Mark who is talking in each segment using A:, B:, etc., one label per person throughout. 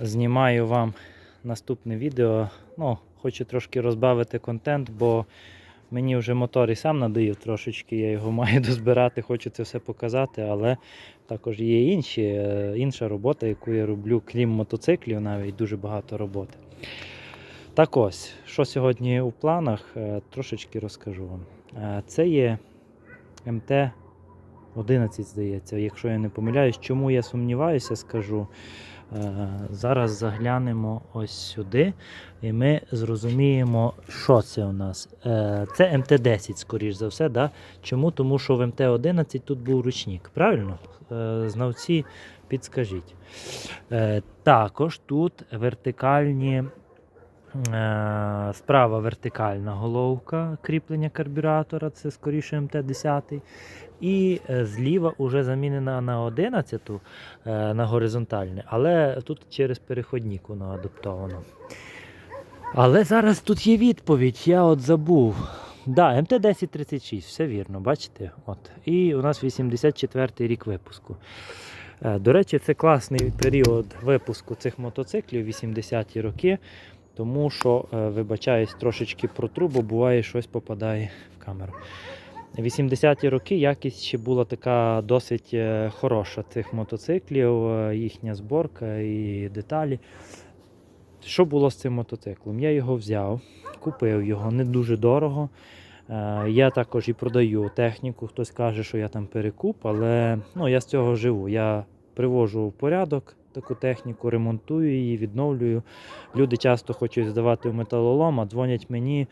A: знімаю вам наступне відео. Ну, хочу трошки розбавити контент, бо мені вже мотор і сам надоїв трошечки, я його маю дозбирати, хочу це все показати, але також є інші, е, інша робота, яку я роблю, крім мотоциклів, навіть дуже багато роботи. Так ось, що сьогодні у планах, е, трошечки розкажу вам. Е, Це є МТ 11, здається, якщо я не помиляюсь. Чому я сумніваюся, скажу. Е, Зараз заглянемо ось сюди, і ми зрозуміємо, що це у нас. Е, Це МТ-10, скоріш за все. Да? Чому? Тому що в МТ-11 тут був ручник. Правильно? Е, Знавці, підскажіть. Також тут вертикальні. Е, Справа вертикальна головка кріплення карбюратора, це скоріше МТ-10. І е, зліва вже замінена на 11 е, на горизонтальне, але тут через переходник воно адаптовано. Але зараз тут є відповідь, я от забув. Да, МТ-1036, все вірно, бачите? От. І у нас 84 рік випуску. До речі, це класний період випуску цих мотоциклів, 80-ті роки, тому що, е, вибачаюсь, трошечки про трубу, буває щось попадає в камеру. 80-ті роки якість ще була така досить е, хороша цих мотоциклів, е, їхня зборка і деталі. Що було з цим мотоциклом? Я його взяв, купив його не дуже дорого. Я також і продаю техніку. Хтось каже, що я там перекуп, але ну, я з цього живу. Я привожу в порядок таку техніку, ремонтую її, відновлюю. Люди часто хочуть здавати в металолом, а дзвонять мені,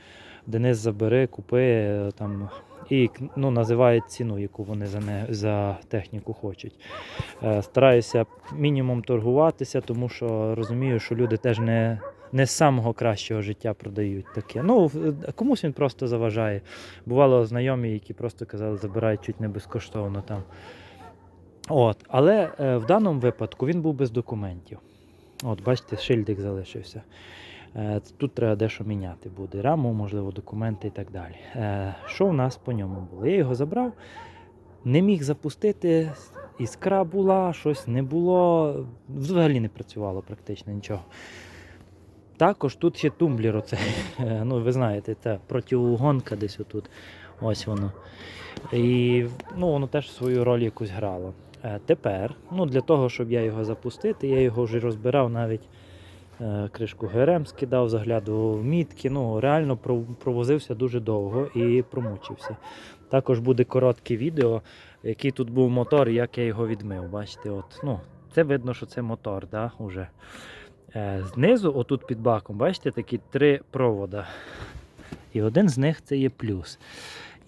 A: Денис, забери, купи е, там. І ну, називають ціну, яку вони за, не, за техніку хочуть. Е, стараюся мінімум торгуватися, тому що розумію, що люди теж не, не з самого кращого життя продають таке. Ну, комусь він просто заважає. Бувало знайомі, які просто казали, забирають чуть не безкоштовно там. От. Але е, в даному випадку він був без документів. От, бачите, шильдик залишився. Е, Тут треба дещо міняти буде. Раму, можливо, документи і так далі. Е, Що в нас по ньому було? Я його забрав, не міг запустити, іскра була, щось не було, взагалі не працювало практично нічого. Також тут ще тумблер, оце, е, ну ви знаєте, це протиугонка десь отут. Ось воно. І ну, воно теж свою роль якусь грало. Е, Тепер, ну, для того, щоб я його запустити, я його вже розбирав навіть е, кришку ГРМ скидав, заглядував в мітки. Ну, реально провозився дуже довго і промучився. Також буде коротке відео, який тут був мотор як я його відмив. Бачите, от, ну, це видно, що це мотор, да, уже. Е, знизу, отут під баком, бачите, такі три провода. І один з них це є плюс.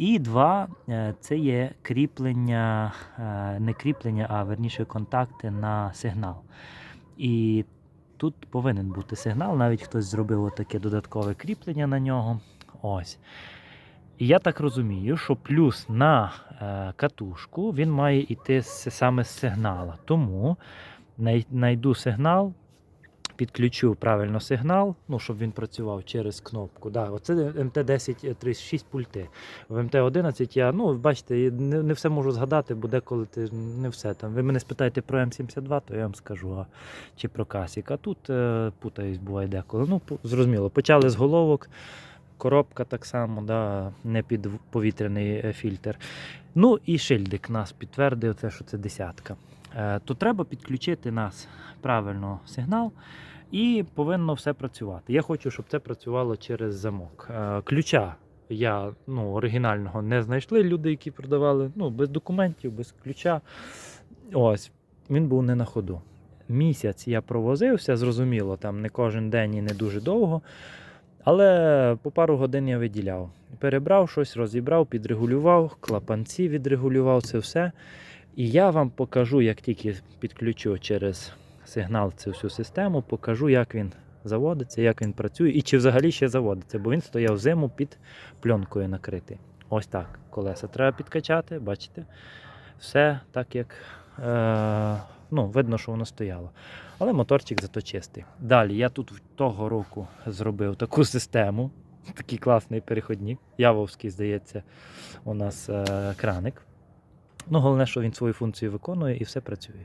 A: І два е, це є кріплення, е, не кріплення, а верніше контакти на сигнал. І тут повинен бути сигнал, навіть хтось зробив таке додаткове кріплення на нього. Ось. І я так розумію, що плюс на е, катушку він має йти саме з сигнала. Тому най- найду сигнал, підключу правильно сигнал, ну, щоб він працював через кнопку. Да, оце МТ-1036 пульти. В МТ-11 я, ну, бачите, не, не все можу згадати, бо деколи ти не все там. Ви мене спитаєте про М72, то я вам скажу, а, чи про Касік. А тут е, путаюсь, буває деколи. Ну, зрозуміло, почали з головок. Коробка так само, да, не під повітряний е, фільтр. Ну і шильдик нас підтвердив, це, що це десятка. Е, то треба підключити нас правильно сигнал, і повинно все працювати. Я хочу, щоб це працювало через замок. Е, ключа я ну, оригінального не знайшли. Люди, які продавали ну, без документів, без ключа. Ось, він був не на ходу. Місяць я провозився, зрозуміло, там не кожен день і не дуже довго. Але по пару годин я виділяв. Перебрав щось, розібрав, підрегулював, клапанці відрегулював це все. І я вам покажу, як тільки підключу через сигнал цю всю систему, покажу, як він заводиться, як він працює і чи взагалі ще заводиться, бо він стояв зиму під пленкою накритий. Ось так. Колеса треба підкачати, бачите? Все так, як е, ну, видно, що воно стояло. Але моторчик зато чистий. Далі я тут того року зробив таку систему. Такий класний переходник. Явовський, здається, у нас е, краник. Ну, головне, що він свою функцію виконує і все працює.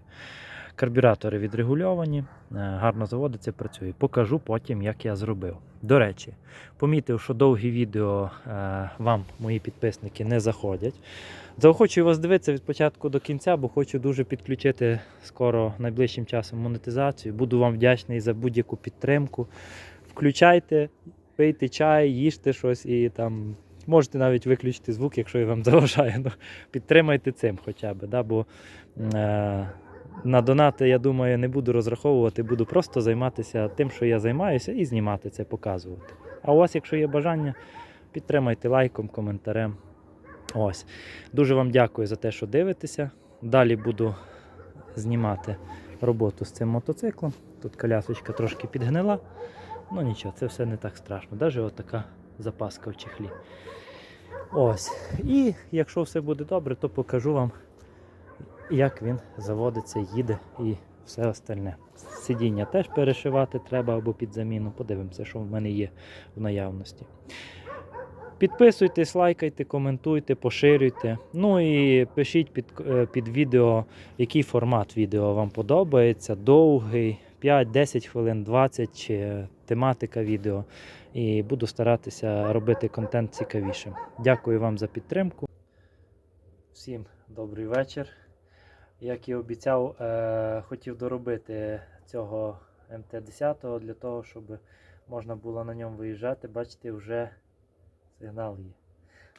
A: Карбюратори відрегульовані, е, гарно заводиться, працює. Покажу потім, як я зробив. До речі, помітив, що довгі відео е, вам, мої підписники, не заходять. Заохочую вас дивитися від початку до кінця, бо хочу дуже підключити скоро найближчим часом монетизацію. Буду вам вдячний за будь-яку підтримку. Включайте, пийте чай, їжте щось і там. Можете навіть виключити звук, якщо я вам заважає. Ну, підтримайте цим хоча б. Да? Бо е, на донати, я думаю, не буду розраховувати, буду просто займатися тим, що я займаюся, і знімати це, показувати. А у вас, якщо є бажання, підтримайте лайком, коментарем. Ось. Дуже вам дякую за те, що дивитеся. Далі буду знімати роботу з цим мотоциклом. Тут колясочка трошки підгнила. Ну нічого, це все не так страшно. Навіть отака запаска в чехлі. Ось. І якщо все буде добре, то покажу вам, як він заводиться, їде і все остальне. Сидіння теж перешивати треба або під заміну. Подивимося, що в мене є в наявності. Підписуйтесь, лайкайте, коментуйте, поширюйте. Ну і пишіть під, е, під відео, який формат відео вам подобається. Довгий, 5, 10 хвилин, 20 чи тематика відео. І буду старатися робити контент цікавішим. Дякую вам за підтримку. Всім добрий вечір. Як і обіцяв, е, хотів доробити цього МТ-10 для того, щоб можна було на ньому виїжджати. Бачите, вже сигнал є.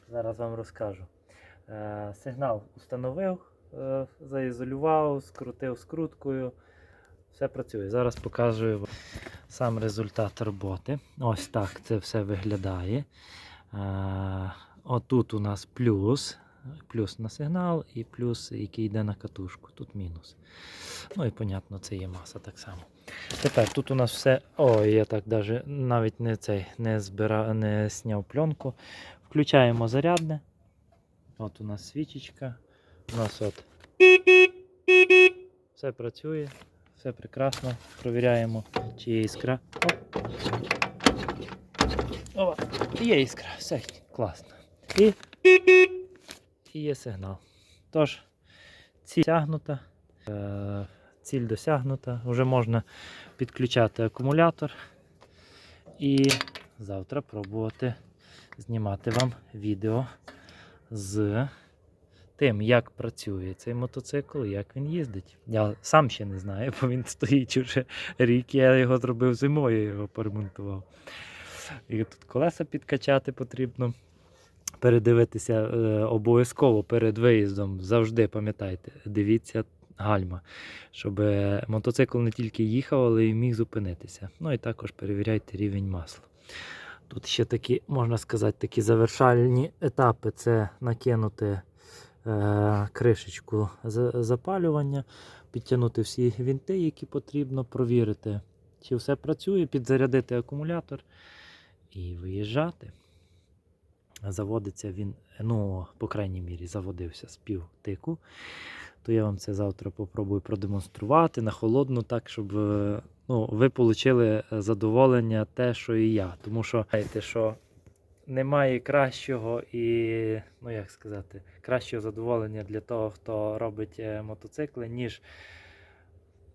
A: Зараз вам розкажу. Е, сигнал установив, е, заізолював, скрутив скруткою. Все працює. Зараз покажу вам сам результат роботи. Ось так це все виглядає. Е, отут у нас плюс. Плюс на сигнал і плюс, який йде на катушку. Тут мінус. Ну і понятно, це є маса так само. Тепер тут у нас все. Ой, я так даже навіть не цей не збира, не зняв пленку. Включаємо зарядне. От у нас свічечка. У нас от все працює, все прекрасно. Провіряємо, чи є іскра. О, О, є іскра, все класно. І, і є сигнал. Тож, ціль досягнута. Е, ціль досягнута. Вже можна підключати акумулятор і завтра пробувати знімати вам відео з тим, як працює цей мотоцикл як він їздить. Я сам ще не знаю, бо він стоїть уже рік, я його зробив зимою, його поремонтував. І тут колеса підкачати потрібно. Передивитися е, обов'язково перед виїздом. Завжди пам'ятайте, дивіться гальма, щоб е, мотоцикл не тільки їхав, але й міг зупинитися. Ну і також перевіряйте рівень масла. Тут ще такі, можна сказати, такі завершальні етапи це накинути кришечку запалювання, підтягнути всі вінти, які потрібно, провірити, чи все працює, підзарядити акумулятор і виїжджати. Заводиться він, ну, по крайній мірі, заводився з пів тику. То я вам це завтра попробую продемонструвати на холодну, так, щоб е, ну, ви отримали задоволення те, що і я. Тому що знаєте, що немає кращого і, ну як сказати, кращого задоволення для того, хто робить е, мотоцикли, ніж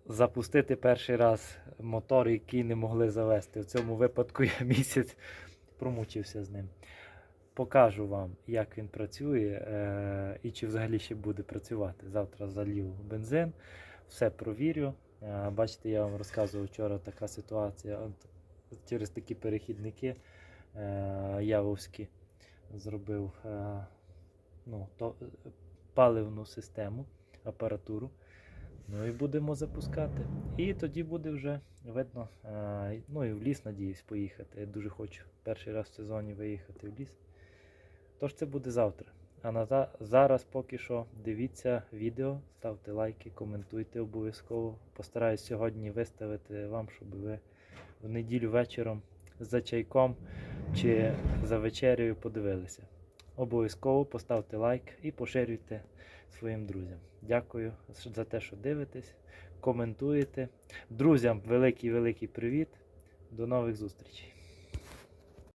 A: запустити перший раз мотор, який не могли завести. В цьому випадку я місяць промучився з ним. Покажу вам, як він працює е, і чи взагалі ще буде працювати. Завтра залью бензин, все провірю. Е, бачите, я вам розказував вчора така ситуація. От, через такі перехідники явовські зробив е, ну, то, е, паливну систему, апаратуру. Ну і будемо запускати. І тоді буде вже видно. Е, ну і в ліс, надіюсь, поїхати. Я дуже хочу перший раз в сезоні виїхати в ліс. Тож це буде завтра. А на за- зараз поки що дивіться відео, ставте лайки, коментуйте обов'язково. Постараюсь сьогодні виставити вам, щоб ви в неділю вечором за чайком чи за вечерею подивилися. Обов'язково поставте лайк і поширюйте своїм друзям. Дякую за те, що дивитесь, коментуєте. Друзям великий великий привіт. До нових зустрічей.